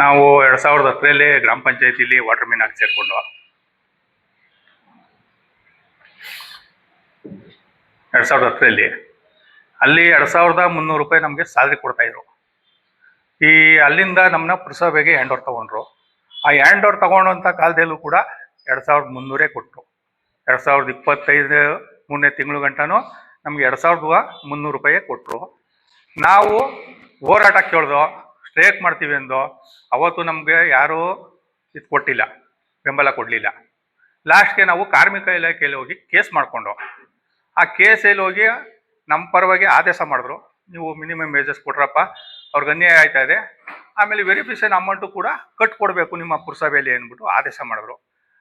ನಾವು ಎರಡ್ ಸಾವಿರದ ಹತ್ತರಲ್ಲಿ ಗ್ರಾಮ ಪಂಚಾಯತಿಲಿ ವಾಟರ್ ಮೀನ್ ಹಾಕಿ ಸೇರ್ಕೊಂಡು ಎರಡ್ ಸಾವಿರದ ಹತ್ತರಲ್ಲಿ. ಅಲ್ಲಿ ಎರಡ್ ಸಾವಿರದ ಮುನ್ನೂರು ರೂಪಾಯಿ ನಮಗೆ ಸ್ಯಾಲ್ರಿ ಕೊಡ್ತಾ ಇದ್ರು. ಈ ಅಲ್ಲಿಂದ ನಮ್ಮನ್ನ ಪುರಸಭೆಗೆ ಹ್ಯಾಂಡ್ ಓವರ್ ತಗೊಂಡ್ರು. ಆ ಹ್ಯಾಂಡ್ ಓವರ್ ತಗೊಂಡಂತ ಕಾಲದಲ್ಲೂ ಕೂಡ ಎರಡ್ ಸಾವಿರದ ಮುನ್ನೂರೇ ಕೊಟ್ಟರು ಎರಡ್ ಸಾವಿರದ ಇಪ್ಪತ್ತೈದು ಮೂರನೇ ತಿಂಗಳು ಗಂಟನೂ ನಮ್ಗೆ ಎರಡ್ ಸಾವಿರದ ಮುನ್ನೂರು ರೂಪಾಯಿ ಕೊಟ್ಟರು ನಾವು ಹೋರಾಟ ಕೇಳ್ದೋ ಸ್ಟ್ರೇಕ್ ಮಾಡ್ತೀವಿ ಅಂದೋ ಅವತ್ತು ನಮಗೆ ಯಾರೂ ಇದು ಕೊಟ್ಟಿಲ್ಲ, ಬೆಂಬಲ ಕೊಡಲಿಲ್ಲ. ಲಾಸ್ಟ್ಗೆ ನಾವು ಕಾರ್ಮಿಕ ಇಲಾಖೆಯಲ್ಲಿ ಹೋಗಿ ಕೇಸ್ ಮಾಡಿಕೊಂಡು ಆ ಕೇಸಲ್ಲಿ ಹೋಗಿ ನಮ್ಮ ಪರವಾಗಿ ಆದೇಶ ಮಾಡಿದ್ರು, ನೀವು ಮಿನಿಮಮ್ ವೇಜಸ್ ಕೊಟ್ರಪ್ಪ ಅವ್ರಿಗೆ ಅನ್ಯಾಯ ಆಯ್ತಾ ಇದೆ, ಆಮೇಲೆ ವೆರಿಫಿಕೇಷನ್ ಅಮೌಂಟು ಕೂಡ ಕಟ್ ಕೊಡಬೇಕು ನಿಮ್ಮ ಪುರಸಭೆಯಲ್ಲಿ ಅಂದ್ಬಿಟ್ಟು ಆದೇಶ ಮಾಡಿದ್ರು.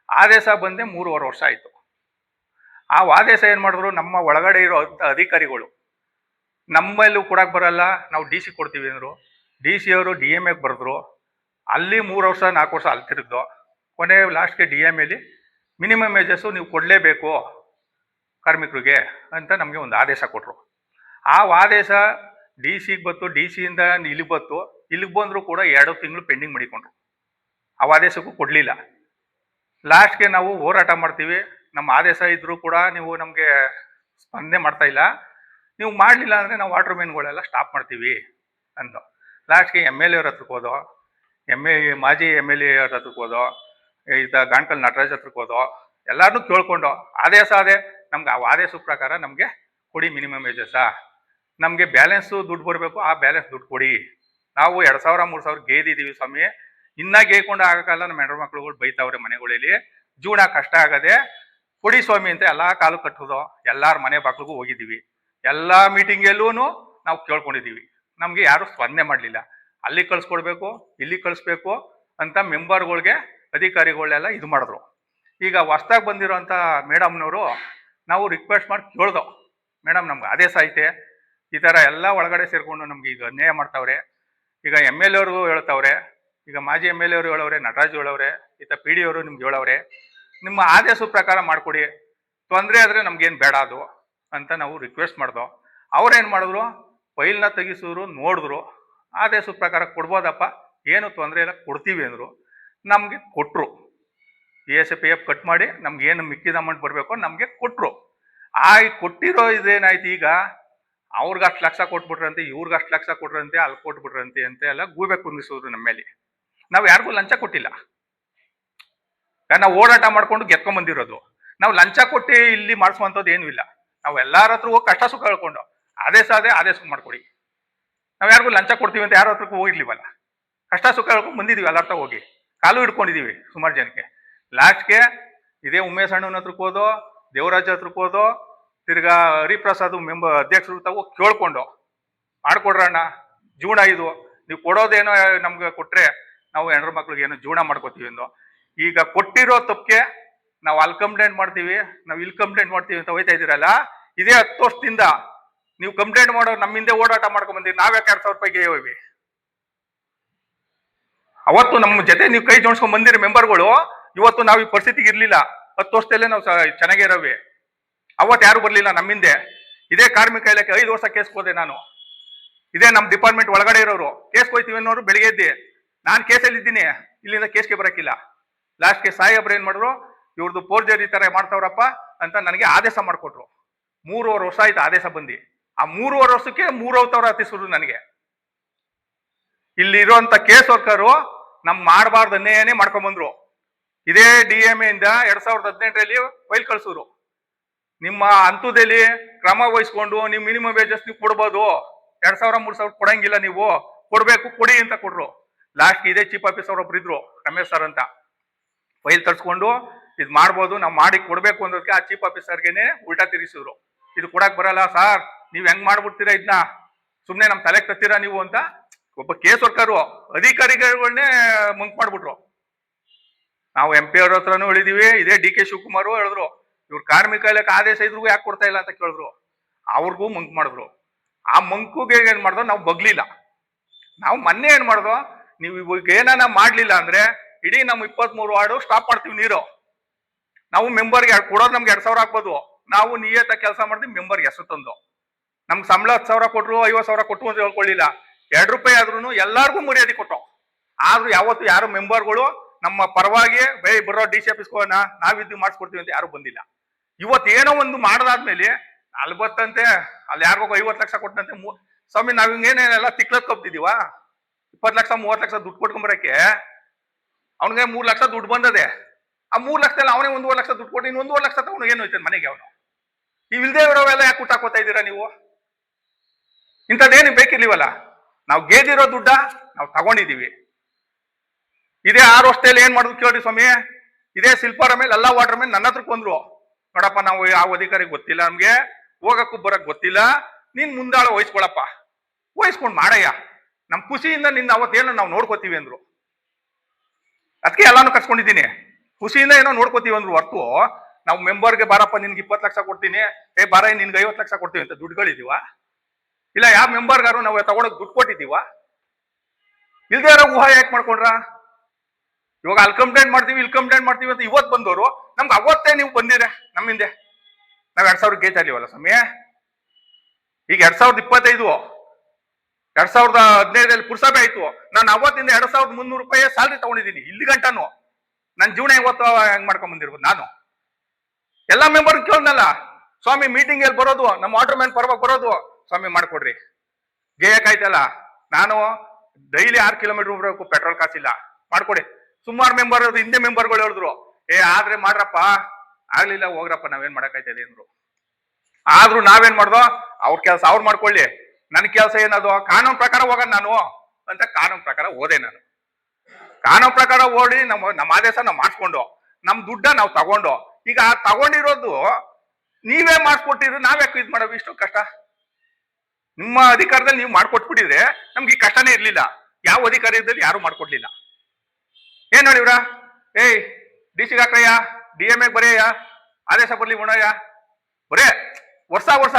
ಆದೇಶ ಬಂದೆ ಮೂರುವರೆ ವರ್ಷ ಆಯಿತು. ಆ ಆದೇಶ ಏನು ಮಾಡಿದ್ರು, ನಮ್ಮ ಒಳಗಡೆ ಇರೋ ಅಧಿಕಾರಿಗಳು, ನಮ್ಮಲ್ಲೂ ಕೊಡಕ್ಕೆ ಬರಲ್ಲ, ನಾವು ಡಿ ಸಿ ಕೊಡ್ತೀವಿ ಅಂದರು ಡಿ ಸಿ ಅವರು ಡಿ ಎಂ ಎಗೆ ಬರೆದ್ರು. ಅಲ್ಲಿ ಮೂರು ವರ್ಷ, ನಾಲ್ಕು ವರ್ಷ ಅಲ್ಲಿ ತಿರುಗ್ದು ಕೊನೆ ಲಾಸ್ಟ್ಗೆ ಡಿ ಎಂ ಎಲ್ಲಿ ಮಿನಿಮಮ್ ಏಜಸ್ಸು ನೀವು ಕೊಡಲೇಬೇಕು ಕಾರ್ಮಿಕರಿಗೆ ಅಂತ ನಮಗೆ ಒಂದು ಆದೇಶ ಕೊಟ್ಟರು ಆ ಆದೇಶ ಡಿ ಸಿಗೆ ಬಂತು. ಡಿ ಸಿಯಿಂದ ಇಲ್ಲಿಗೆ ಬಂತು. ಇಲ್ಲಿಗೆ ಬಂದರೂ ಕೂಡ ಎರಡು ತಿಂಗಳು ಪೆಂಡಿಂಗ್ ಮಾಡಿಕೊಂಡ್ರು. ಆ ಆದೇಶಕ್ಕೂ ಕೊಡಲಿಲ್ಲ. ಲಾಸ್ಟ್ಗೆ ನಾವು ಹೋರಾಟ ಮಾಡ್ತೀವಿ. ನಮ್ಮ ಆದೇಶ ಇದ್ದರೂ ಕೂಡ ನೀವು ನಮಗೆ ಸ್ಪಂದನೆ ಮಾಡ್ತಾ ಇಲ್ಲ. ನೀವು ಮಾಡಲಿಲ್ಲ ಅಂದರೆ ನಾವು ವಾಟರ್ ಮೇನ್ಗಳೆಲ್ಲ ಸ್ಟಾಪ್ ಮಾಡ್ತೀವಿ ಅಂದು ಲಾಸ್ಟ್ಗೆ ಎಂ ಎಲ್ ಎ ಅವ್ರ ಹತ್ರಕ್ಕೆ ಹೋದೋ ಎಂ ಎ ಮಾಜಿ ಎಂ ಎಲ್ ಎ ಅವ್ರ ಹತ್ರಕ್ಕೆ ಹೋದೋ ಈತ ಗಾಂಟಲ್ ನಟರಾಜ್ ಹತ್ರಕ್ಕೆ ಹೋದೋ ಎಲ್ಲರನ್ನೂ ಕೇಳ್ಕೊಂಡು ಆದೇಶ ಅದೇ. ನಮ್ಗೆ ಆ ಆದೇಶ ಪ್ರಕಾರ ನಮಗೆ ಕೊಡಿ ಮಿನಿಮಮ್ ವೇಜಸ್ಸ ನಮಗೆ ಬ್ಯಾಲೆನ್ಸು ದುಡ್ಡು ಬರಬೇಕು ಆ ಬ್ಯಾಲೆನ್ಸ್ ದುಡ್ಡು ಕೊಡಿ. ನಾವು ಎರಡು ಸಾವಿರ, ಮೂರು ಸಾವಿರ ಗೇದಿದ್ದೀವಿ ಸ್ವಾಮಿ. ಇನ್ನ ಗೇಯ್ಕೊಂಡು ಆಗಕ್ಕಲ್ಲ ನಮ್ಮ ಹೆಣ್ಣು ಮಕ್ಳುಗಳು ಬೈತಾವ್ರೆ ಮನೆಗಳಲ್ಲಿ. ಜೀವನ ಕಷ್ಟ ಆಗದೆ ಕೊಡಿ ಸ್ವಾಮಿ ಅಂತ ಎಲ್ಲಾ ಕಾಲು ಕಟ್ಟೋದು ಎಲ್ಲಾರ ಮನೆ ಬಾಗ್ಲಿಗೂ ಹೋಗಿದ್ದೀವಿ. ಎಲ್ಲಾ ಮೀಟಿಂಗಲ್ಲೂ ನಾವು ಕೇಳ್ಕೊಂಡಿದ್ದೀವಿ. ನಮ್ಗೆ ಯಾರು ಸ್ಪಂದನೆ ಮಾಡಲಿಲ್ಲ. ಅಲ್ಲಿ ಕಳಿಸ್ಕೊಡ್ಬೇಕು, ಇಲ್ಲಿ ಕಳಿಸ್ಬೇಕು ಅಂತ ಮೆಂಬರ್ಗಳಿಗೆ ಅಧಿಕಾರಿಗಳೆಲ್ಲ ಇದು ಮಾಡಿದ್ರು. ಈಗ ಹೊಸ್ದಾಗಿ ಬಂದಿರೋಂಥ ಮೇಡಮ್ನವರು ನಾವು ರಿಕ್ವೆಸ್ಟ್ ಮಾಡಿ ಕೇಳ್ದೋ. ಮೇಡಮ್, ನಮ್ಗೆ ಆದೇಶ ಐತೆ. ಈ ಥರ ಎಲ್ಲ ಒಳಗಡೆ ಸೇರಿಕೊಂಡು ನಮ್ಗೆ ಈಗ ಅನ್ಯಾಯ ಮಾಡ್ತಾವ್ರೆ. ಈಗ ಎಂ ಎಲ್ ಎವ್ರಿಗೂ ಹೇಳ್ತಾವ್ರೆ. ಈಗ ಮಾಜಿ ಎಂ ಎಲ್ ಎವರು ಹೇಳವ್ರೆ, ನಟರಾಜ್ ಹೇಳವ್ರೆ, ಈತ ಪಿ ಡಿ ಅವರು ನಿಮ್ಗೆ ಹೇಳವ್ರೆ. ನಿಮ್ಮ ಆದೇಶದ ಪ್ರಕಾರ ಮಾಡಿಕೊಡಿ. ತೊಂದರೆ ಆದರೆ ನಮ್ಗೇನು ಬೇಡ ಅದು ಅಂತ ನಾವು ರಿಕ್ವೆಸ್ಟ್ ಮಾಡ್ದೋ. ಅವ್ರೇನು ಮಾಡಿದ್ರು? ಫೈಲ್ನ ತೆಗಿಸಿದ್ರು ನೋಡಿದ್ರು ಆದೇಶದ ಪ್ರಕಾರ ಕೊಡ್ಬೋದಪ್ಪ, ಏನು ತೊಂದರೆ ಇಲ್ಲ, ಕೊಡ್ತೀವಿ ಅಂದರು. ನಮಗೆ ಕೊಟ್ಟರು E S P F cut ಮಾಡಿ, ನಮ್ಗೆ ಏನು ಮಿಕ್ಕಿದ ಅಮೌಂಟ್ ಬರಬೇಕು ನಮಗೆ ಕೊಟ್ಟರು ಆ ಕೊಟ್ಟಿರೋ ಇದೇನಾಯ್ತು ಈಗ? ಅವ್ರಿಗೆ ಅಷ್ಟು ಲಕ್ಷ ಕೊಟ್ಬಿಟ್ರಂತೆ, ಇವ್ರಿಗೆ ಅಷ್ಟು ಲಕ್ಷ ಕೊಟ್ರಂತೆ, ಅಲ್ಲಿ ಕೊಟ್ಬಿಟ್ರಂತೆ ಅಂತ ಎಲ್ಲ ಗೂಬೆ ಕುಂದಿಸಿದ್ರು ನಮ್ಮ ಮೇಲೆ. ನಾವು ಯಾರಿಗೂ ಲಂಚ ಕೊಟ್ಟಿಲ್ಲ. ನಾವು ಓಡಾಟ ಮಾಡ್ಕೊಂಡು ಗೆದ್ಕೊಂಡ್ಬಂದಿರೋದು ನಾವು ಲಂಚ ಕೊಟ್ಟು ಇಲ್ಲಿ ಮಾಡಿಸುವಂಥದ್ದು ಏನೂ ಇಲ್ಲ. ನಾವು ಎಲ್ಲರ ಹತ್ರ ಹೋಗಿ ಕಷ್ಟ ಸುಖ ಹೇಳ್ಕೊಂಡು ಆದೇಶ ಅದೇ ಆದೇಶ ಮಾಡ್ಕೊಡಿ. ನಾವು ಯಾರಿಗೂ ಲಂಚ ಕೊಡ್ತೀವಿ ಅಂತ ಯಾರ ಹತ್ರಕ್ಕೂ ಹೋಗಿರ್ಲಿವಲ್ಲ. ಕಷ್ಟ ಸುಖ ಹೇಳ್ಕೊಂಡು ಎಲ್ಲರ ಹತ್ರ ಹೋಗಿ. ಕಾಲು ಹಿಡ್ಕೊಂಡಿದ್ದೀವಿ ಸುಮಾರು ಜನಕ್ಕೆ. ಲಾಸ್ಟ್ಗೆ ಇದೇ ಉಮೇಶ್ ಅಣ್ಣನ ಹತ್ರಕ್ಕೆ ಹೋದೋ, ದೇವರಾಜ್ ಹತ್ರಕ್ಕೆ ಹೋದೋ, ತಿರ್ಗಾ ಹರಿಪ್ರಸಾದ್ ಮೆಂಬ ಅಧ್ಯಕ್ಷರು ತಾವು ಕೇಳ್ಕೊಂಡು ಮಾಡ್ಕೊಡ್ರಣ್ಣ ಜೀವನ ಇದು. ನೀವು ಕೊಡೋದೇನೋ ನಮ್ಗೆ ಕೊಟ್ರೆ ನಾವು ಹೆಣ್ರ ಮಕ್ಳಿಗೆ ಏನೋ ಜೀವನ ಮಾಡ್ಕೋತೀವಿ ಎಂದು ಈಗ ಕೊಟ್ಟಿರೋ ತಪ್ಪಿಗೆ ನಾವು ಅಲ್ಲಿ ಕಂಪ್ಲೇಂಟ್ ಮಾಡ್ತೀವಿ, ನಾವು ಇಲ್ಲಿ ಕಂಪ್ಲೇಂಟ್ ಮಾಡ್ತೀವಿ ಅಂತ ಹೋಯ್ತಾ ಇದ್ದೀರಲ್ಲ ಇದೇ ಹತ್ತು ವರ್ಷದಿಂದ ನೀವು ಕಂಪ್ಲೇಂಟ್ ಮಾಡೋ ಹಿಂದೆ ಓಡಾಟ ಮಾಡ್ಕೊಂಡ್ ಬಂದಿರಿ ನಾವ್ಯಾಕೆ ಎರಡ್ ಸಾವಿರ ರೂಪಾಯಿಗೆ ಹೋಗಿ ಅವತ್ತು ನಮ್ಮ ಜೊತೆ ನೀವು ಕೈ ಜೋಡಿಸ್ಕೊಂಡ್ ಬಂದಿರಿ ಮೆಂಬರ್ಗಳು, ಇವತ್ತು ನಾವು ಈ ಪರಿಸ್ಥಿತಿಗೆ ಇರ್ಲಿಲ್ಲ. ಹತ್ತು ವರ್ಷದಲ್ಲೇ ನಾವು ಚೆನ್ನಾಗೇ ಚೆನ್ನಾಗಿರವಿ ಅವತ್ತು ಯಾರು ನಮ್ಮ ಹಿಂದೆ. ಇದೇ ಕಾರ್ಮಿಕ ಇಲಾಖೆ ಐದು ವರ್ಷ ಕೇಸ್ ಹೋದೆ ನಾನು. ಇದೇ ನಮ್ಮ ಡಿಪಾರ್ಟ್ಮೆಂಟ್ ಒಳಗಡೆ ಇರೋರು. ಕೇಸ್ ಹೋಯ್ತೀವಿ ಅನ್ನೋರು ಬೆಳಿಗ್ಗೆ ಎದ್ದಿ, ನಾನು ಕೇಸಲ್ಲಿ ಇದ್ದೀನಿ. ಇಲ್ಲಿಂದ ಕೇಸ್ಗೆ ಬರೋಕ್ಕಿಲ್ಲ ಲಾಸ್ಟ್ಗೆ ಸಾಹೇಬ್ರು ಏನು ಮಾಡಿದ್ರು ಇವ್ರದ್ದು ಪೋರ್ಜರಿ ಥರ ಮಾಡ್ತಾವ್ರಪ್ಪ ಅಂತ ನನಗೆ ಆದೇಶ ಮಾಡಿಕೊಟ್ರು. ಮೂರುವರೆ ವರ್ಷ ಆಯ್ತು ಆದೇಶ ಬಂದು. ಆ ಮೂರುವರೆ ವರ್ಷಕ್ಕೆ ಮೂರು ಅವತಾರ ಹತ್ತಿಸಿದ್ರು ನನಗೆ. ಇಲ್ಲಿರುವಂತ ಕೇಸ್ ವರ್ಕರು ನಮ್ ಮಾಡಬಾರ್ದು ಅನ್ಯಾಯನೇ ಮಾಡ್ಕೊಂಡ್ ಬಂದ್ರು. ಇದೇ ಡಿ ಎಂ ಇಂದ ಎರಡ್ ಸಾವಿರದ ಹದಿನೆಂಟರಲ್ಲಿ ಫೈಲ್ ಕಳ್ಸೋರು. ನಿಮ್ಮ ಹಂತದಲ್ಲಿ ಕ್ರಮ ವಹಿಸ್ಕೊಂಡು ನೀವು ಮಿನಿಮಮ್ ವೇಜಸ್ ನೀವು ಕೊಡ್ಬೋದು. ಎರಡ್ ಸಾವಿರ, ಮೂರ್ ಸಾವಿರ ಕೊಡಂಗಿಲ್ಲ ನೀವು. ಕೊಡ್ಬೇಕು, ಕೊಡಿ ಅಂತ ಕೊಟ್ರು. ಲಾಸ್ಟ್ ಇದೇ ಚೀಫ್ ಆಫೀಸರ್ ಒಬ್ರು ಇದ್ರು, ರಮೇಶ್ ಸರ್ ಅಂತ. ಫೈಲ್ ತರ್ಸ್ಕೊಂಡು ಇದು ಮಾಡ್ಬೋದು, ನಾವು ಮಾಡಿ ಕೊಡ್ಬೇಕು ಅನ್ನೋದಕ್ಕೆ ಆ ಚೀಫ್ ಆಫೀಸರ್ಗೆನೆ ಉಲ್ಟಾ ತಿರುಗಿಸಿದ್ರು. ಇದು ಕೊಡಕ್ ಬರಲ್ಲ ಸಾರ್ ನೀವ್ ಹೆಂಗ್ ಮಾಡ್ಬಿಡ್ತೀರಾ ಇದನ್ನ ಸುಮ್ನೆ ನಮ್ ತಲೆಗೆ ತತ್ತೀರಾ ನೀವು ಅಂತ ಒಬ್ಬ ಕೇಸ್ ವರ್ಕರು ಅಧಿಕಾರಿಗಳನ್ನೇ ಮುಂಕ್ ಮಾಡ್ಬಿಟ್ರು. ನಾವು ಎಂ ಪಿ ಅವ್ರ ಹತ್ರನೂ ಹೇಳಿದೀವಿ, ಇದೇ ಡಿ ಕೆ ಶಿವಕುಮಾರ್ ಹೇಳಿದ್ರು. ಇವ್ರು ಕಾರ್ಮಿಕ ಇಲಾಖೆ ಆದೇಶ ಇದ್ರಿಗೂ ಯಾಕೆ ಕೊಡ್ತಾ ಇಲ್ಲ ಅಂತ ಕೇಳಿದ್ರು. ಅವ್ರಿಗೂ ಮಂಕ್ ಮಾಡಿದ್ರು. ಆ ಮಂಕುಗೆ ಏನ್ ಮಾಡ್ದೋ ನಾವು ಬಗ್ಲಿಲ್ಲ. ನಾವು ಮೊನ್ನೆ ಏನ್ ಮಾಡ್ದೋ, ನೀವು ಇವಾಗ ಏನಾನ ಮಾಡ್ಲಿಲ್ಲ ಅಂದ್ರೆ ಇಡೀ ನಮ್ಮ ಇಪ್ಪತ್ತ್ ಮೂರು ವಾರ್ಡು ಸ್ಟಾಪ್ ಮಾಡ್ತೀವಿ ನೀರು. ನಾವು ಮೆಂಬರ್ಗೆ ಕೊಡೋದು ನಮ್ಗೆ ಎರಡ್ ಸಾವಿರ ಹಾಕ್ಬೋದು ನಾವು ನಿಯತ ಕೆಲಸ ಮಾಡ್ತೀವಿ ಮೆಂಬರ್ಗೆ ಹೆಸರು ತಂದು. ನಮ್ಗೆ ಸಂಬಳ ಹತ್ತು ಸಾವಿರ ಕೊಟ್ರು, ಐವತ್ತು ಸಾವಿರ ಕೊಟ್ಟರು ಅಂತ ಹೇಳ್ಕೊಳ್ಳಿಲ್ಲ. ಎರಡು ರೂಪಾಯಿ ಆದ್ರೂ ಎಲ್ಲರಿಗೂ ಮರ್ಯಾದೆ ಕೊಟ್ಟು. ಆದ್ರೂ ಯಾವತ್ತು ಯಾರು ಮೆಂಬರ್ಗಳು ನಮ್ಮ ಪರವಾಗಿ, ಬೇ, ಬರೋ ಡಿ ಸಿ ಆಫೀಸ್ಗೋಣ ನಾವಿದ್ದು ಮಾಡಿಸ್ಕೊಡ್ತೀವಿ ಅಂತ ಯಾರು ಬಂದಿಲ್ಲ. ಇವತ್ತು ಏನೋ ಒಂದು ಮಾಡದಾದ್ಮೇಲೆ ನಲ್ವತ್ತಂತೆ, ಅಲ್ಲಿ ಯಾರಿಗೋ ಐವತ್ತು ಲಕ್ಷ ಕೊಟ್ಟಂತೆ ಮೂ- ಸ್ವಾಮಿ, ನಾವ್ ಹಿಂಗೇನೇನೆಲ್ಲ ತಿಕ್ಲತ್ ಕಪ್ತಿದೀವ? ಇಪ್ಪತ್ತು ಲಕ್ಷ, ಮೂವತ್ತು ಲಕ್ಷ ದುಡ್ಡು ಕೊಟ್ಕೊಂಬರಕ್ಕೆ? ಅವನಿಗೆ ಮೂರ್ ಲಕ್ಷ ದುಡ್ಡು ಬಂದದೆ. ಆ ಮೂರ್ ಲಕ್ಷದಲ್ಲಿ ಅವನೇ ಒಂದೂವರೆ ಲಕ್ಷ ದುಡ್ಡು ಕೊಟ್ಟು, ಇನ್ನೊಂದೂವರೆ ಲಕ್ಷ ತಗೊಂಡು ಏನು ಹೋಯ್ತಾನೆ ಮನೆಗೆ ಅವನು? ಇವಿಲ್ದೇ ಇರೋವೆಲ್ಲ ಯಾಕೆ ಊಟ ಹಾಕೋತಾ ಇದ್ದೀರಾ ನೀವು? ಇಂಥದ್ದೇನು ಬೇಕಿರ್ಲಿವಲ್ಲ? ನಾವು ಗೆದ್ದಿರೋ ದುಡ್ಡ ನಾವು ತಗೊಂಡಿದ್ದೀವಿ. ಇದೇ ಆರು ವರ್ಷದಲ್ಲಿ ಏನ್ ಮಾಡುದು ಕೇಳ್ರಿ ಸ್ವಾಮಿ? ಇದೇ ಶಿಲ್ಪರ ಮೇಲೆ ಎಲ್ಲ ವಾಟರ್ ಮೇಲೆ ನನ್ನ ಹತ್ರಕ್ಕೆ ಬಂದ್ರು ನೋಡಪ್ಪ, ನಾವು ಯಾವ ಅಧಿಕಾರಿ ಗೊತ್ತಿಲ್ಲ ನಮ್ಗೆ. ಹೋಗಕ್ಕೂ ಬರಕ್ ಗೊತ್ತಿಲ್ಲ. ನೀನ್ ಮುಂದಾಳ ವಹಿಸ್ಕೊಳಪ್ಪ. ವಹಿಸ್ಕೊಂಡು ಮಾಡಯ್ಯ. ನಮ್ ಖುಷಿಯಿಂದ ನಿನ್ನ ಅವತ್ತೇನು ನಾವು ನೋಡ್ಕೋತೀವಿ ಅಂದ್ರು. ಅದಕ್ಕೆ ಎಲ್ಲಾನು ಕರ್ಸ್ಕೊಂಡಿದ್ದೀನಿ. ಖುಷಿಯಿಂದ ಏನೋ ನೋಡ್ಕೋತೀವಿ ಅಂದ್ರು. ಹೊರ್ತು ನಾವು ಮೆಂಬರ್ಗೆ ಬಾರಪ್ಪ, ನಿನ್ಗೆ ಇಪ್ಪತ್ತು ಲಕ್ಷ ಕೊಡ್ತೀನಿ. ಏ ಬಾರ ನಿನ್ಗೆ ಐವತ್ತು ಲಕ್ಷ ಕೊಡ್ತೀವಿ ಅಂತ ದುಡ್ಡುಗಳಿದೀವ. ಇಲ್ಲ, ಯಾವ ಮೆಂಬರ್ಗಾರು ನಾವು ತಗೊಳಕ್ ದುಡ್ಡು ಕೊಟ್ಟಿದ್ದೀವ? ಇಲ್ದೇ ಇರೋ ಊಹಾ ಯಾಕೆ ಮಾಡ್ಕೊಂಡ್ರ? ಇವಾಗ ಅಲ್ಲಿ ಕಂಪ್ಲೇಂಟ್ ಮಾಡ್ತೀವಿ, ಇಲ್ಲಿ ಕಂಪ್ಲೇಂಟ್ ಮಾಡ್ತೀವಿ ಅಂತ ಇವತ್ತು ಬಂದವರು ನಮ್ಗೆ ಅವತ್ತೇ ನೀವು ಬಂದಿದೆ ನಮ್ಮ ಹಿಂದೆ. ನಾವು ಎರಡ್ ಸಾವಿರ ಗೇಟ್ ಅಲ್ಲಿವಲ್ಲ ಸ್ವಾಮಿ? ಈಗ ಎರಡ್ ಸಾವಿರದ ಇಪ್ಪತ್ತೈದು, ಎರಡ್ ಸಾವಿರದ ಹದಿನೈದಲ್ಲಿ ಪುರಸಭೆ ಆಯ್ತು. ನಾನು ಅವತ್ತಿಂದ ಎರಡ್ ಸಾವಿರದ ಮುನ್ನೂರು ರೂಪಾಯಿ ಸ್ಯಾಲ್ರಿ ತಗೊಂಡಿದ್ದೀನಿ, ಇಲ್ಲಿ ಗಂಟಾನು. ನನ್ನ ಜೀವನ ಇವತ್ತು ಹೆಂಗ್ ಮಾಡ್ಕೊಂಡ್ ಬಂದಿರ್ಬೋದು, ನಾನು. ಎಲ್ಲ ಮೆಂಬರ್ ಕೇಳ್ದಲ್ಲ. ಸ್ವಾಮಿ ಮೀಟಿಂಗ್ ಎಲ್ಲಿ ಬರೋದು, ನಮ್ಮ ಆರ್ಡರ್ ಮ್ಯಾನ್ ಪರವಾಗಿ ಬರೋದು. ಸ್ವಾಮಿ ಮಾಡ್ಕೊಡ್ರಿ. ಗೇಯಕ್ಕಾಯ್ತಲ್ಲ? ನಾನು ಡೈಲಿ ಆರು ಕಿಲೋಮೀಟರ್ ಬರಬೇಕು ಪೆಟ್ರೋಲ್ ಕಾಸಿಲ್ಲ. ಮಾಡ್ಕೊಡಿ. ಸುಮಾರು ಮೆಂಬರ್ ಹಿಂದೆ ಮೆಂಬರ್ಗಳು ಹೇಳಿದ್ರು. ಏ, ಆದ್ರೆ ಮಾಡ್ರಪ್ಪ. ಆಗ್ಲಿಲ್ಲ, ಹೋಗ್ರಪ್ಪ, ನಾವೇನ್ ಮಾಡಕ್ಕಾಯ್ತದೆ ಅಂದ್ರು. ಆದ್ರೂ ನಾವೇನ್ ಮಾಡ್ದೋ, ಅವ್ರ ಕೆಲಸ ಅವ್ರು ಮಾಡ್ಕೊಳ್ಳಿ. ನನ್ನ ಕೆಲಸ ಏನದು? ಕಾನೂನು ಪ್ರಕಾರ ಹೋಗೋಣ ನಾನು ಅಂತ ಕಾನೂನು ಪ್ರಕಾರ ಓದೆ ನಾನು. ಕಾನೂನು ಪ್ರಕಾರ ಓಡಿ ನಮ್ಮ ನಮ್ಮ ಆದೇಶ ನಾವು ಮಾಡಿಸ್ಕೊಂಡು, ನಮ್ ದುಡ್ಡ ನಾವು ತಗೊಂಡು. ಈಗ ತಗೊಂಡಿರೋದು ನೀವೇ ಮಾಡಿಸ್ಕೊಟ್ಟಿದ್ರು ನಾವ್ಯಾಕೆ ಇದು ಮಾಡೋದು? ಇಷ್ಟು ಕಷ್ಟ. ನಿಮ್ಮ ಅಧಿಕಾರದಲ್ಲಿ ನೀವು ಮಾಡ್ಕೊಟ್ಬಿಟ್ಟಿದ್ರೆ ನಮ್ಗೆ ಈ ಕಷ್ಟನೇ ಇರ್ಲಿಲ್ಲ. ಯಾವ ಅಧಿಕಾರಿ ಇದ್ದಲ್ಲಿ ಯಾರು ಮಾಡ್ಕೊಡ್ಲಿಲ್ಲ. ಏನ್ ನೋಡಿವ್ರ ಏಯ್ ಡಿ ಸಿ ಗಾಕ್ರಯ್ಯ ಡಿ ಎಂ ಎಗ್ ಬರೆಯ ಆದೇಶ ಬರ್ಲಿ ಉಣಯ್ಯ ಬರೇ, ವರ್ಷ ವರ್ಷ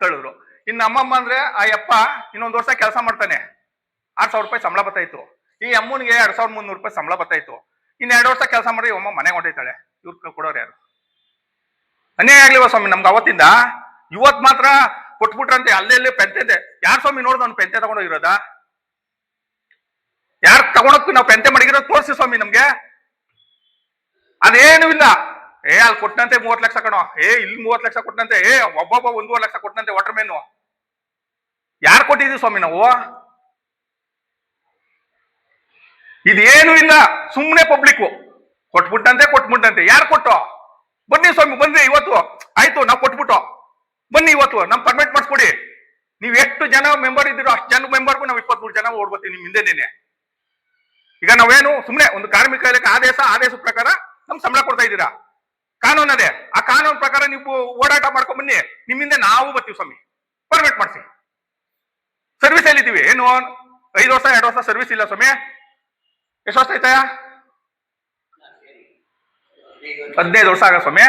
ತಳಿದ್ರು ಇನ್ನು ಅಮ್ಮಮ್ಮ ಅಂದ್ರೆ ಆ ಯಪ್ಪ ಇನ್ನೊಂದು ವರ್ಷ ಕೆಲಸ ಮಾಡ್ತಾನೆ. ಆರ್ ಸಾವಿರ ರೂಪಾಯಿ ಸಂಬಳ ಬತ್ತಾಯ್ತು ಈ ಅಮ್ಮನಿಗೆ ಎರಡ್ ಸಾವಿರದ ಮುನ್ನೂರು ರೂಪಾಯಿ ಸಂಬಳ ಬತ್ತಾಯ್ತು ಇನ್ನು ಎರಡು ವರ್ಷ ಕೆಲಸ ಮಾಡಿ ಅಮ್ಮ ಮನೆಗೆ ಹೊಂಟೈತಾಳೆ ಇವ್ರು ಕೊಡೋರು ಯಾರು? ಅನ್ಯಾಯ ಆಗ್ಲಿವ ಸ್ವಾಮಿ, ನಮ್ಗೆ ಅವತ್ತಿಂದ? ಇವತ್ ಮಾತ್ರ ಕೊಟ್ಬಿಟ್ರಂತೆ ಅಲ್ಲೆಲ್ಲಿ ಪೆಂತೆ ಯಾರ್ ಸ್ವಾಮಿ ನೋಡ್ದು ಅವ್ನು ಪೆಂತೆ ತಗೊಂಡೋಗಿರೋದ ಯಾರ್ ತಗೊಳಕ್ ನಾವು ಪೆಂತೆ ಮಾಡಿರೋದು ತೋರಿಸಿ ಸ್ವಾಮಿ ನಮ್ಗೆ. ಅದೇನು ಇಲ್ಲ. ಏ, ಅಲ್ಲಿ ಕೊಟ್ಟಂತೆ ಮೂವತ್ ಲಕ್ಷ ಕಣೋ. ಏ, ಇಲ್ಲಿ ಮೂವತ್ ಲಕ್ಷ ಕೊಟ್ಟಂತೆ ಏ, ಒಬ್ಬೊಬ್ಬ ಒಂದೂವರೆ ಲಕ್ಷ ಕೊಟ್ಟಂತೆ ವಾಟರ್ ಮೇನು ಯಾರು ಕೊಟ್ಟಿದ್ದೀವಿ ಸ್ವಾಮಿ ನಾವು? ಇದೇನು ಇಲ್ಲ. ಸುಮ್ಮನೆ ಪಬ್ಲಿಕ್ ಕೊಟ್ಬಿಟ್ಟಂತೆ ಕೊಟ್ಬಿಟ್ಟಂತೆ. ಯಾರು ಕೊಟ್ಟು? ಬನ್ನಿ ಸ್ವಾಮಿ ಬಂದ್ರಿ ಇವತ್ತು. ಆಯ್ತು, ನಾವು ಕೊಟ್ಬಿಟ್ಟು. ಬನ್ನಿ ಇವತ್ತು, ನಮ್ ಪರ್ಮಿಟ್ ಮಾಡಿಸ್ಕೊಡಿ. ನೀವ್ ಎಷ್ಟು ಜನ ಮೆಂಬರ್ ಇದ್ದೀರೋ ಅಷ್ಟು ಜನ ಮೆಂಬರ್ಗೂ ನಾವು ಇಪ್ಪತ್ಮೂರು ಜನ ಓಡ್ಬರ್ತೀವಿ ನಿಮ್ ಹಿಂದೆನೇನೆ. ಈಗ ನಾವೇನು ಸುಮ್ಮನೆ ಒಂದು ಕಾರ್ಮಿಕ ಇಲಾಖೆ ಆದೇಶ ಆದೇಶ ಪ್ರಕಾರ ನಮ್ ಸಂಬಳ ಕೊಡ್ತಾ ಇದ್ದೀರಾ? ಕಾನೂನು ಅದೇ. ಆ ಕಾನೂನು ಪ್ರಕಾರ ನೀವು ಓಡಾಟ ಮಾಡ್ಕೊಂಡ್ ಬನ್ನಿ. ನಿಮ್ಮಿಂದ ನಾವು ಬರ್ತೀವಿ ಸ್ವಾಮಿ. ಪರ್ಮಿಟ್ ಮಾಡಿಸಿ. ಸರ್ವಿಸ್ ಎಲ್ಲಿದ್ದೀವಿ? ಏನು? ಐದು ವರ್ಷ, ಎರಡು ವರ್ಷ ಸರ್ವಿಸ್ ಇಲ್ಲ ಸ್ವಾಮಿ. ಎಷ್ಟು ವರ್ಷ ಆಯ್ತಾ? ಹದಿನೈದು ವರ್ಷ ಆಗ ಸ್ವಾಮಿ.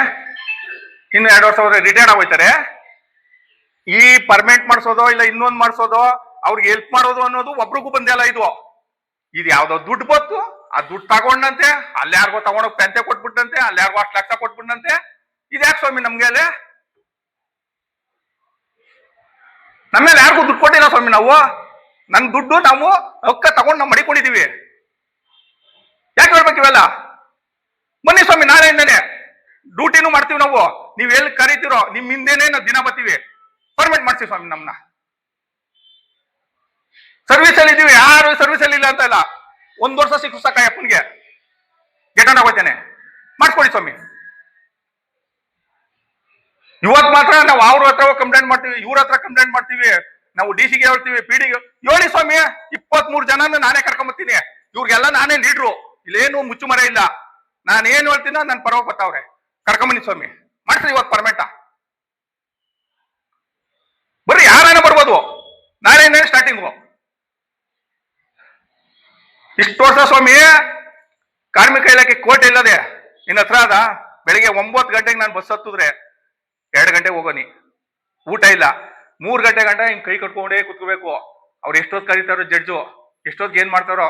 ಇನ್ನು ಎರಡು ವರ್ಷ ಹೋದ್ರೆ ರಿಟೈರ್ಡ್ ಆಗೋಯ್ತಾರೆ. ಈ ಪರ್ಮನೆಂಟ್ ಮಾಡಿಸೋದೋ ಇಲ್ಲ ಇನ್ನೊಂದು ಮಾಡಿಸೋದೋ, ಅವ್ರಿಗೆ ಹೆಲ್ಪ್ ಮಾಡೋದು ಅನ್ನೋದು ಒಬ್ರಿಗೂ ಬಂದೆಲ್ಲ ಇದು. ಇದು ಯಾವ್ದೋ ದುಡ್ಡು ಬತ್ತು ಆ ದುಡ್ಡು ತಗೊಂಡಂತೆ, ಅಲ್ಲಿ ಯಾರಿಗೋ ತಗೊಂಡೋಗಿ ಪೆಂತೆ ಕೊಟ್ಬಿಟ್ಟಂತೆ ಅಲ್ಲಿ ಯಾರಿಗೋ ಅಷ್ಟು ಲಕ್ಷ ಕೊಟ್ಬಿಟ್ಟಂತೆ ಇದ್ಯಾಕೆ ಸ್ವಾಮಿ ನಮ್ಗೆ ಅಲ್ಲಿ ನಮ್ಮೇಲೆ ಯಾರಿಗೂ ದುಡ್ಡು ಕೊಟ್ಟಿಲ್ಲ ಸ್ವಾಮಿ ನಾವು. ನನ್ ದುಡ್ಡು ನಾವು ರೊಕ್ಕ ತಗೊಂಡು ನಾವು ಮಡಿಕೊಂಡಿದೀವಿ. ಯಾಕೆ ಹೇಳ್ಬೇಕು ಇವೆಲ್ಲ? ಬನ್ನಿ ಸ್ವಾಮಿ ನಾಳೆಯಿಂದನೇ ಡ್ಯೂಟಿನೂ ಮಾಡ್ತೀವಿ ನಾವು. ನೀವ್ ಎಲ್ಲಿ ಕರಿತೀರೋ, ನಿಮ್ ಹಿಂದೆನೆ ನಾವು ದಿನ ಬರ್ತೀವಿ. ಪರ್ಮಿಟ್ ಮಾಡ್ತೀವಿ ಸ್ವಾಮಿ ನಮ್ಮನ್ನ ಸರ್ವಿಸ್ ಅಲ್ಲಿ ಇದೀವಿ, ಯಾರು ಸರ್ವಿಸ್ ಅಲ್ಲಿ ಇಲ್ಲ ಅಂತ ಇಲ್ಲ. ಒಂದ್ ವರ್ಷ ಸಿಕ್ಕು ಸಾಕ ಅಪ್ಪನ್ಗೆ. ಗೆಟನ್ ಹೋಗ್ತೇನೆ ಮಾಡ್ಕೊಡಿ ಸ್ವಾಮಿ. ಇವತ್ ಮಾತ್ರ ನಾವು ಅವ್ರ ಹತ್ರ ಕಂಪ್ಲೇಂಟ್ ಮಾಡ್ತೀವಿ, ಇವ್ರ ಹತ್ರ ಕಂಪ್ಲೇಂಟ್ ಮಾಡ್ತೀವಿ. ನಾವು ಡಿ ಸಿಗೆ ಹೇಳ್ತೀವಿ ಪಿ ಡಿಗೆ ಹೇಳಿ ಸ್ವಾಮಿ ಇಪ್ಪತ್ ಮೂರ್ ಜನ ನಾನೇ ಕರ್ಕೊಂಬತ್ತೀನಿ. ಇವ್ರಿಗೆಲ್ಲ ನಾನೇ ಲೀಡ್ರು ಇಲ್ಲೇನು ಮುಚ್ಚುಮರ ಇಲ್ಲ. ನಾನು ಹೇಳ್ತೀನೋ ನನ್ ಪರವಾಗಿ ಬರ್ತಾವ್ರೆ ಕರ್ಕೊಂಬನ್ನಿ ಸ್ವಾಮಿ. ಮಾಡ್ತೀನಿ ಇವತ್ತು ಪರ್ಮೆಂಟ ಬರ್ರಿ ಯಾರನ್ನ ಬರ್ಬೋದು? ನಾಳೆಯಿಂದ ಸ್ಟಾರ್ಟಿಂಗು ಇಷ್ಟು ವರ್ಷ ಸ್ವಾಮಿ ಕಾರ್ಮಿಕ ಇಲಾಖೆ ಕೋಟೆ ಇಲ್ಲದೆ, ನಿನ್ನ ಹತ್ರ ಅದ? ಬೆಳಿಗ್ಗೆ ಒಂಬತ್ತು ಗಂಟೆಗೆ ನಾನು ಬಸ್ ಹತ್ತಿದ್ರೆ, ಎರಡು ಗಂಟೆಗೆ ಹೋಗೋನಿ ಊಟ ಇಲ್ಲ. ಮೂರು ಗಂಟೆ ಗಂಟೆ ಹಿಂಗೆ ಕೈ ಕಟ್ಕೊಂಡೇ ಕುತ್ಕೋಬೇಕು. ಅವ್ರು ಎಷ್ಟೊತ್ತು ಕರೀತಾರೋ ಜಡ್ಜು ಎಷ್ಟೊತ್ತಿಗೆ ಏನು ಮಾಡ್ತಾರೋ?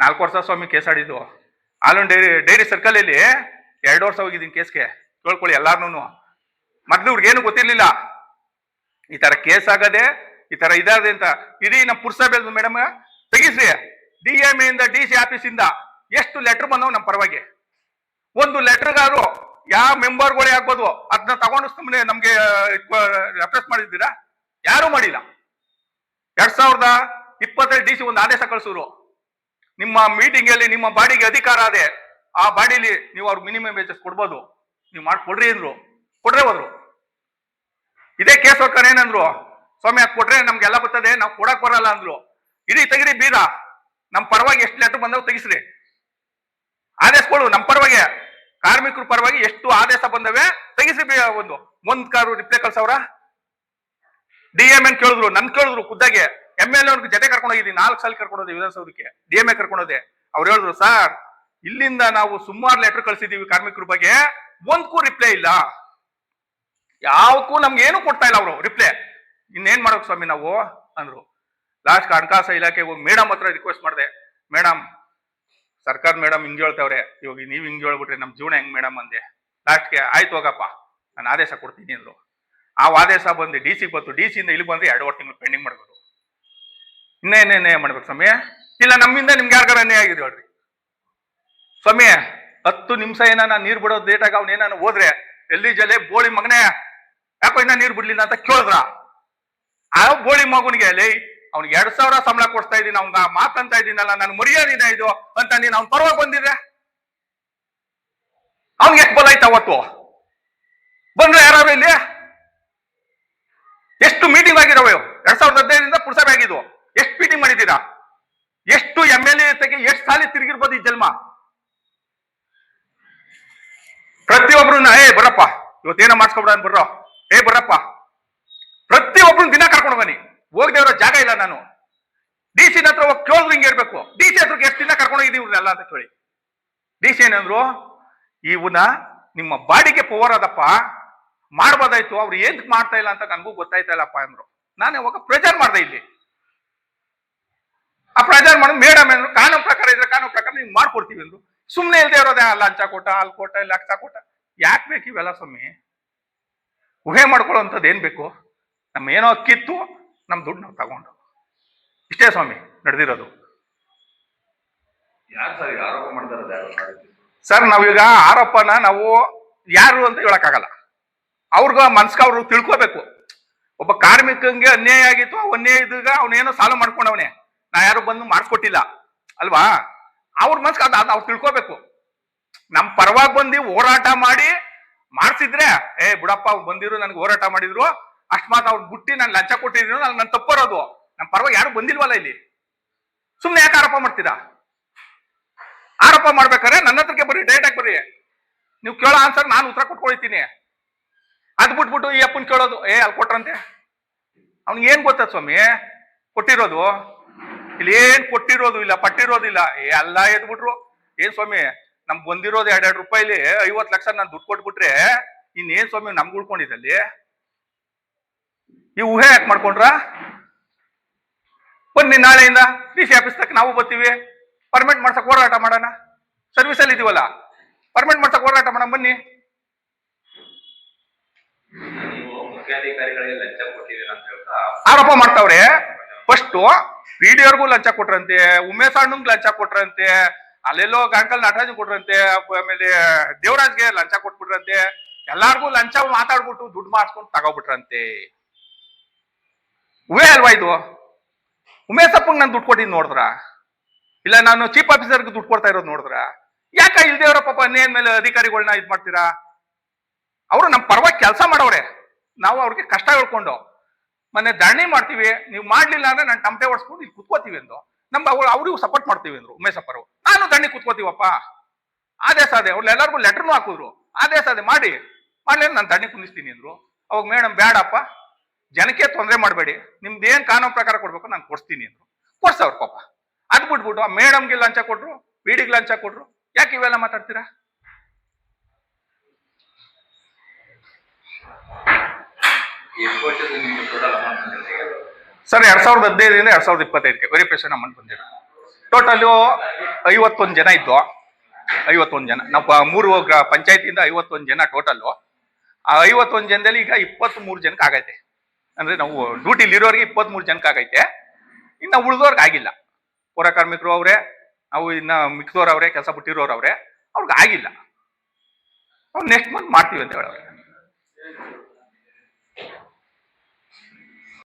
ನಾಲ್ಕು ವರ್ಷ ಸ್ವಾಮಿ ಕೇಸ್ ಆಡಿದ್ದು. ಹಾಲೊಂದು ಡೈರಿ ಡೈರಿ ಸರ್ಕಲ್ ಅಲ್ಲಿ ಎರಡು ವರ್ಷ ಹೋಗಿದ್ದೀನಿ ಕೇಸ್ಗೆ. ಕೇಳ್ಕೊಳ್ಳಿ ಎಲ್ಲಾರ್ನು ಮೊದಲು ಇವ್ರಿಗೇನು ಗೊತ್ತಿರ್ಲಿಲ್ಲ. ಈ ತರ ಕೇಸ್ ಆಗದೆ, ಈ ತರ ಇದಾದೆ ಅಂತ ಇಡೀ ನಮ್ಮ ಪುರಸಭೆ ಮೇಡಮ್, ತೆಗಿಸ್ರಿ. ಡಿ ಎಂ ಇಂದ ಡಿ ಸಿ ಆಫೀಸಿಂದ ಎಷ್ಟು ಲೆಟರ್ ಬಂದವು ನಮ್ಮ ಪರವಾಗಿ? ಒಂದು ಲೆಟರ್ಗಾದ್ರು ಯಾವ ಮೆಂಬರ್ಗಳೇ ಆಗ್ಬೋದು ಅದನ್ನ ತಗೊಂಡು ಸುಮ್ಮನೆ ನಮ್ಗೆ ರೆಫ್ರೆಸ್ ಮಾಡಿದ್ದೀರಾ? ಯಾರು ಮಾಡಿಲ್ಲ. ಎರಡ್ ಸಾವಿರದ ಇಪ್ಪತ್ತೈದು ಡಿ ಸಿ ಒಂದು ಆದೇಶ ಕಳಿಸಿದ್ರು ನಿಮ್ಮ ಮೀಟಿಂಗ್ ಅಲ್ಲಿ ನಿಮ್ಮ ಬಾಡಿಗೆ ಅಧಿಕಾರ ಅದೇ ಆ ಬಾಡಿಲಿ ನೀವು ಅವ್ರಿಗೆ ಮಿನಿಮಮ್ ವೇಜಸ್ ಕೊಡ್ಬೋದು. ನೀವು ಮಾಡ್ಕೊಡ್ರಿ ಅಂದ್ರು. ಕೊಡ್ರೆ ಹೋದ್ರು. ಇದೇ ಕೇಸ್ ಹೋಗ್ತಾರೆ ಏನಂದ್ರು? ಸ್ವಾಮಿ ಅದ್ ಕೊಟ್ರೆ ನಮ್ಗೆಲ್ಲ ಬರ್ತದೆ, ನಾವು ಕೊಡಕ್ ಬರಲ್ಲ ಅಂದ್ರು. ಇಡೀ ತೆಗಿರಿ ಬೀದ. ನಮ್ ಪರವಾಗಿ ಎಷ್ಟು ಲೆಟರ್ ಬಂದವು ತೆಗಿಸ್ರಿ. ಆದೇಶಗಳು ನಮ್ ಪರವಾಗಿ. ಕಾರ್ಮಿಕರ ಪರವಾಗಿ ಎಷ್ಟು ಆದೇಶ ಬಂದವೆ ತೆಗಿಸಿ ಒಂದು. ಒಂದ್ ಕಾರು ರಿಪ್ಲೈ ಕಳ್ಸವ್ರ? ಡಿ ಎಂ ಎನ್ ಕೇಳಿದ್ರು? ನನ್ ಕೇಳಿದ್ರು ಖುದ್ದಾಗೆ. ಎಂ ಎಲ್ ಅವ್ರಿಗೆ ಜೊತೆ ಕರ್ಕೊಂಡು ಹೋಗಿದ್ದೀನಿ. ನಾಲ್ಕು ಸಲ ಕರ್ಕೊಂಡು ಹೋದೆ ವಿಧಾನಸೌಧಕ್ಕೆ. ಡಿ ಎಂ ಎ ಕರ್ಕೊಂಡೋದೆ ಅವ್ರು ಹೇಳಿದ್ರು, ಸರ್, ಇಲ್ಲಿಂದ ನಾವು ಸುಮಾರು ಲೆಟರ್ ಕಳ್ಸಿದೀವಿ ಕಾರ್ಮಿಕರ ಬಗ್ಗೆ. ಒಂದ್ಕೂ ರಿಪ್ಲೈ ಇಲ್ಲ. ಯಾವಕ್ಕೂ ನಮ್ಗೆ ಏನು ಕೊಡ್ತಾ ಇಲ್ಲ ಅವರು. ರಿಪ್ಲೈ ಇನ್ನೇನ್ ಮಾಡ್ಬೇಕು ಸ್ವಾಮಿ ನಾವು? ಅಂದ್ರು. ಲಾಸ್ಟ್ ಹಣಕಾಸು ಇಲಾಖೆಗೆ ಹೋಗಿ ಮೇಡಮ್ ಹತ್ರ ರಿಕ್ವೆಸ್ಟ್ ಮಾಡಿದೆ. ಮೇಡಮ್ ಸರ್ಕಾರ ಮೇಡಮ್ ಹಿಂಗೆ ಹೇಳ್ತಾವ್ರೆ. ಇವಾಗ ನೀವು ಹಿಂಗೆ ಹೇಳ್ಬಿಟ್ರೆ ನಮ್ ಜೀವನ ಹೆಂಗ್ ಮೇಡಮ್ ಅಂದೆ. ಲಾಸ್ಟ್ಗೆ ಆಯ್ತು ಹೋಗಪ್ಪ. ನಾನು ಆದೇಶ ಕೊಡ್ತೀನಿ ಅಂದ್ರು. ಆ ಆದೇಶ ಬಂದು ಡಿ ಸಿ ಬಂತು. ಡಿ ಸಿಯಿಂದ ಇಲ್ಲಿ ಬಂದ್ರೆ ಎರಡುವರೆ ತಿಂಗಳು ಪೆಂಡಿಂಗ್ ಮಾಡ್ಬೋದು. ಇನ್ನೇನೇನೇ ಮಾಡ್ಬೇಕು ಸ್ವಾಮಿ? ಇಲ್ಲ, ನಮ್ಮಿಂದ ನಿಮ್ಗೆ ಯಾರಿಗಾರ ಅನ್ಯಾಯ ಆಗಿದೆ ಹೇಳ್ರಿ. ಸ್ವಾಮಿ, ಹತ್ತು ನಿಮಿಷ ಏನಾನ ನೀರ್ ಬಿಡೋದು ಲೇಟಾಗ ಅವ್ನ ಏನಾನ ಹೋದ್ರೆ, ಎಲ್ಲಿ ಜಲೆ ಬೋಳಿ ಮಗನೇ ಯಾಕೋ ನೀರು ಬಿಡ್ಲಿಲ್ಲ ಅಂತ ಕೇಳಿದ್ರ. ಆ ಬೋಳಿ ಮಗುನಿಗೆ, ಲೈ, ಅವ್ನಿಗೆ ಎರಡ್ ಸಾವಿರ ಸಂಬಳ ಕೊಡ್ತಾ ಇದ್ದೀನಿ ಅವ್ನ ಮಾತಂತ ಇದ್ದೀನಲ್ಲ ನಾನು ಇದೆ ಇದು ಅಂತ ನೀನ್ ಅವ್ನ ಪರವಾಗಿ ಬಂದಿದ್ರೆ? ಅವ್ನಿಗೆ ಎಷ್ಟು ಬಲಾಯ್ತ ಅವತ್ತು? ಬಂದ್ರೆ ಯಾರು ಇಲ್ಲಿ? ಎಷ್ಟು ಮೀಟಿಂಗ್ ಆಗಿದಾವೆ? ಎರಡ್ ಸಾವಿರದ ಹದಿನೈದರಿಂದ ಪುರಸಭೆ ಆಗಿದ್ವು ಎಷ್ಟು ಮೀಟಿಂಗ್ ಮಾಡಿದ್ದೀರಾ? ಎಷ್ಟು ಎಂ ಎಲ್ ಎ ಎಷ್ಟು ಸಾಲಿ ತಿರುಗಿರ್ಬೋದು ಈ ಜನ್ಮ? ಪ್ರತಿಯೊಬ್ರು ಏ, ಬರಪ್ಪ, ಇವತ್ತೇನ ಮಾಡಿಸ್ಕೊಬಿಡ ಬರ್ರೋ ಏ ಬರಪ್ಪ ಪ್ರತಿಯೊಬ್ರನ್ನ ದಿನ ಕರ್ಕೊಂಡು ಬನ್ನಿ. ಇರೋ ಜಾಗ ಇಲ್ಲ ನಾನು. ಡಿ ಸಿ ಹತ್ರ ಹೋಗಿ ಹಿಂಗೆ ಇರ್ಬೇಕು ಡಿ ಸಿ ಹತ್ರಕ್ಕೆ ಎಷ್ಟು ದಿನ ಕರ್ಕೊಂಡು ಹೋಗಿದ್ದೀವಿ ಅಲ್ಲ ಅಂತ ಕೇಳಿ. ಡಿ ಸಿ ಏನಂದ್ರು, ಇವನ್ನ ನಿಮ್ಮ ಬಾಡಿಗೆ ಪವರ್ ಅದಪ್ಪ. ಮಾಡ್ಬೋದಾಯ್ತು. ಅವ್ರು ಏನ್ ಮಾಡ್ತಾ ಇಲ್ಲ ಅಂತ ನನಗೂ ಗೊತ್ತಾಯ್ತಾ ಇಲ್ಲಪ್ಪ ಅಂದ್ರು. ನಾನು ಇವಾಗ ಪ್ರೆಜರ್ ಮಾಡ್ದೆ ಇಲ್ಲಿ. ಆ ಪ್ರೆಜರ್ ಮಾಡಿ ಮೇಡಮ್ ಅಂದ್ರು, ಕಾನೂನು ಪ್ರಕಾರ ಇದ್ರೆ ಕಾನೂನು ಪ್ರಕಾರ ನೀವು ಮಾಡ್ಕೊಡ್ತೀವಿ ಅಂದ್ರು. ಸುಮ್ಮನೆ ಇಲ್ದೇ ಇರೋದೇ ಲಂಚ ಕೊಟ್ಟ ಅಲ್ಲಿ ಕೊಟ್ಟ, ಇಲ್ಲಿ ಲಕ್ಷ ಕೊಟ್ಟ. ಯಾಕೆ ಬೇಕು ಇವೆಲ್ಲ ಸ್ವಾಮಿ? ಊಹೆ ಮಾಡ್ಕೊಳ್ಳೋಂಥದ್ದು ಏನು ಬೇಕು? ನಮ್ಮ ಏನೋ ಅಕ್ಕಿತ್ತು ನಮ್ಮ ದುಡ್ಡು ನಾವು ತಗೊಂಡು. ಇಷ್ಟೇ ಸ್ವಾಮಿ ನಡೆದಿರೋದು. ಸರ್ ನಾವೀಗ ಆರೋಪನ ನಾವು ಯಾರು ಅಂತ ಹೇಳಕ್ಕಾಗಲ್ಲ. ಅವ್ರಿಗ ಮನ್ಸ್ಕ ಅವ್ರು ತಿಳ್ಕೋಬೇಕು. ಒಬ್ಬ ಕಾರ್ಮಿಕಂಗೆ ಅನ್ಯಾಯ ಆಗಿತ್ತು ಅವನ್ಯಾಯ ಅನ್ಯಾಯ ಇದ್ದಾಗ ಅವನೇನೋ ಸಾಲ ಮಾಡ್ಕೊಂಡವನೆ. ನಾ ಯಾರು ಬಂದು ಮಾಡಿಸ್ಕೊಟ್ಟಿಲ್ಲ ಅಲ್ವಾ? ಅವ್ರ ಮನ್ಸ್ಕ ಅದ್ ಅದ್ ಅವ್ರು ತಿಳ್ಕೋಬೇಕು. ನಮ್ಮ ಪರವಾಗಿ ಬಂದು ಹೋರಾಟ ಮಾಡಿ ಮಾಡ್ಸಿದ್ರೆ ಏ, ಬುಡಪ್ಪ ಬಂದಿರು, ನನ್ಗೆ ಹೋರಾಟ ಮಾಡಿದ್ರು. ಅಕಸ್ಮಾತ್ ಅವ್ರು ಬುಟ್ಟಿ ನಾನು ಲಂಚ ಕೊಟ್ಟಿದ್ರು, ನನ್ ನನ್ ತಪ್ಪರೋದು. ನಮ್ ಪರವಾಗಿ ಯಾರು ಬಂದಿಲ್ವಲ್ಲ ಇಲ್ಲಿ? ಸುಮ್ನೆ ಯಾಕೆ ಆರೋಪ ಮಾಡ್ತೀರಾ? ಆರೋಪ ಮಾಡ್ಬೇಕಾದ್ರೆ ನನ್ನ ಹತ್ರಕ್ಕೆ ಬರ್ರಿ ಡೈರೆಕ್ಟ್ ಆಗಿ ಬರ್ರಿ. ನೀವು ಕೇಳೋ ಆನ್ಸರ್ ನಾನು ಉತ್ತರ ಕೊಟ್ಕೊಳ್ತೀನಿ. ಅದ್ ಬಿಟ್ಬಿಟ್ಟು ಈ ಅಪ್ಪನ್ ಕೇಳೋದು, ಏ, ಅಲ್ಲಿ ಕೊಟ್ರಂತೆ? ಅವ್ನಿಗೆ ಏನ್ ಗೊತ್ತ ಸ್ವಾಮಿ? ಕೊಟ್ಟಿರೋದು? ಇಲ್ಲಿ ಏನ್ ಕೊಟ್ಟಿರೋದು ಇಲ್ಲ ಪಟ್ಟಿರೋದಿಲ್ಲ ಏ ಎಲ್ಲ ಎದ್ಬಿಟ್ರು. ಏನ್ ಸ್ವಾಮಿ? ನಮ್ಗೆ ಬಂದಿರೋದು ಎರಡೆರಡು ರೂಪಾಯಿಲಿ ಐವತ್ ಲಕ್ಷ ನಾನು ದುಡ್ಡು ಕೊಟ್ಬಿಟ್ರೆ ಇನ್ನೇನ್ ಸ್ವಾಮಿ ನಮ್ಗೆ ಉಳ್ಕೊಂಡಿದ್ದಲ್ಲಿ? ಈ ಊಹೆ ಯಾಕೆ ಮಾಡ್ಕೊಂಡ್ರ? ಬನ್ನಿ ನಾಳೆಯಿಂದ ಡಿ ಸಿ ಆಫೀಸ್ ತಕ್ಕ ನಾವು ಬರ್ತೀವಿ. ಪರ್ಮಿಟ್ ಮಾಡ್ಸಕ್ ಹೋರಾಟ ಮಾಡೋಣ. ಸರ್ವಿಸ್ ಅಲ್ಲಿ ಇದೀವಲ್ಲ. ಪರ್ಮಿಟ್ ಮಾಡ್ಸಕ್ ಹೋರಾಟ ಮಾಡೋಣ ಬನ್ನಿ. ಆರೋಪ ಮಾಡ್ತಾವ್ರೆ. ಫಸ್ಟು ಪಿ ಡಿ ಅವ್ರಿಗೂ ಲಂಚ ಕೊಟ್ರಂತೆ ಉಮೇಶ್ ಅಣ್ಣಂಗ್ ಲಂಚ ಕೊಟ್ರಂತೆ. ಅಲ್ಲೆಲ್ಲೋ ಗಂಕಲ್ ನಟರಾಜ್ ಕೊಟ್ರಂತೆ, ಆಮೇಲೆ ದೇವರಾಜ್ಗೆ ಲಂಚ ಕೊಟ್ಬಿಟ್ರಂತೆ, ಎಲ್ಲಾರ್ಗೂ ಲಂಚ ಮಾತಾಡ್ಬಿಟ್ಟು ದುಡ್ಡು ಮಾಡಿಸ್ಕೊಂಡು ತಗೋಬಿಟ್ರಂತೆ. ಹೂವೇ ಅಲ್ವಾ ಇದು? ಉಮೇಶ್ ಅಪ್ಪಂಗ್ ನಾನು ದುಡ್ಡು ಕೊಟ್ಟಿದ್ ನೋಡಿದ್ರ? ಇಲ್ಲ, ನಾನು ಚೀಫ್ ಆಫೀಸರ್ಗೆ ದುಡ್ಡು ಕೊಡ್ತಾ ಇರೋದು ನೋಡಿದ್ರ? ಯಾಕ ಇಲ್ದೇವ್ರ ಪಾಪ ಇನ್ನೇನ್ ಮೇಲೆ ಅಧಿಕಾರಿಗಳನ್ನ ಇದ್ ಮಾಡ್ತೀರಾ? ಅವರು ನಮ್ಮ ಪರವಾಗಿ ಕೆಲಸ ಮಾಡವ್ರೆ. ನಾವು ಅವ್ರಿಗೆ ಕಷ್ಟ ಹೇಳ್ಕೊಂಡು, ಮೊನ್ನೆ ಧರಣಿ ಮಾಡ್ತೀವಿ, ನೀವು ಮಾಡ್ಲಿಲ್ಲ ಅಂದ್ರೆ ನಾನು ಟಂಪೆ ಹೊಡ್ಸ್ಕೊಂಡು ಇಲ್ಲಿ ಕುತ್ಕೋತೀವಿ ಎಂದು ನಮ್ಮ ಅವ್ರು, ಅವ್ರಿಗೂ ಸಪೋರ್ಟ್ ಮಾಡ್ತೀವಿ ಅಂದ್ರು ಉಮೇಶಪ್ಪರು ನಾನು ದಂಡಿ ಕುತ್ಕೋತೀವಪ್ಪ. ಆದೇಶ ಅದೇ ಅವ್ರು ಎಲ್ಲರಿಗೂ ಲೆಟರ್ನು ಹಾಕಿದ್ರು. ಆದೇಶ ಅದೇ ಮಾಡಿ. ಮಾಡ್ಲಿಲ್ಲ ನಾನು ದಂಡಿ ಕುಂದಿಸ್ತೀನಿ ಅಂದ್ರು. ಅವಾಗ ಮೇಡಮ್ ಬೇಡಪ್ಪ ಜನಕ್ಕೆ ತೊಂದರೆ ಮಾಡಬೇಡಿ. ನಿಮ್ದು ಏನು ಕಾನೂನು ಪ್ರಕಾರ ಕೊಡ್ಬೇಕು ನಾನು ಕೊಡ್ತೀನಿ ಅಂದ್ರು. ಕೊಡ್ಸವ್ರು ಪಾಪ. ಅದು ಬಿಟ್ಬಿಟ್ಟು, ಆ ಮೇಡಮ್ಗೆ ಲಂಚ ಕೊಟ್ರು, ಬಿಡಿಗೆ ಲಂಚ ಕೊಟ್ರು, ಯಾಕೆ ಇವೆಲ್ಲ ಮಾತಾಡ್ತೀರಾ? ಸರ್, ಎರಡ್ ಸಾವಿರದ ಹದಿನೈದರಿಂದ ಎರಡ್ ಸಾವಿರದ ಇಪ್ಪತ್ತೈದಕ್ಕೆ ವೆರಿಫಿಕೇಶನ್ ಅಮೌಂಟ್ ಬಂದಿರೋ ಟೋಟಲು ಐವತ್ತೊಂದು ಜನ ಇದ್ದು ಐವತ್ತೊಂದು ಜನ. ನಾವು ಮೂರು ಗ್ರಾ ಪಂಚಾಯತಿಯಿಂದ ಐವತ್ತೊಂದು ಜನ ಟೋಟಲ್ಲು. ಆ ಐವತ್ತೊಂದು ಜನದಲ್ಲಿ ಈಗ ಇಪ್ಪತ್ತ್ ಮೂರು ಜನಕ್ಕೆ ಆಗೈತೆ. ಅಂದ್ರೆ ನಾವು ಡ್ಯೂಟಿಲಿ ಇರೋರಿಗೆ ಇಪ್ಪತ್ತ್ ಮೂರು ಜನಕ್ಕೆ ಆಗೈತೆ. ಇನ್ನು ಉಳಿದೋರ್ಗೆ ಆಗಿಲ್ಲ. ಪೌರ ಕಾರ್ಮಿಕರು ಅವರೇ, ನಾವು ಇನ್ನ ಅವರೇ, ಕೆಲಸ ಬಿಟ್ಟಿರೋರು ಅವರೇ, ಅವ್ರಿಗೆ ಆಗಿಲ್ಲ. ನೆಕ್ಸ್ಟ್ ಮಂತ್ ಮಾಡ್ತೀವಿ ಅಂತ ಹೇಳೋರೆ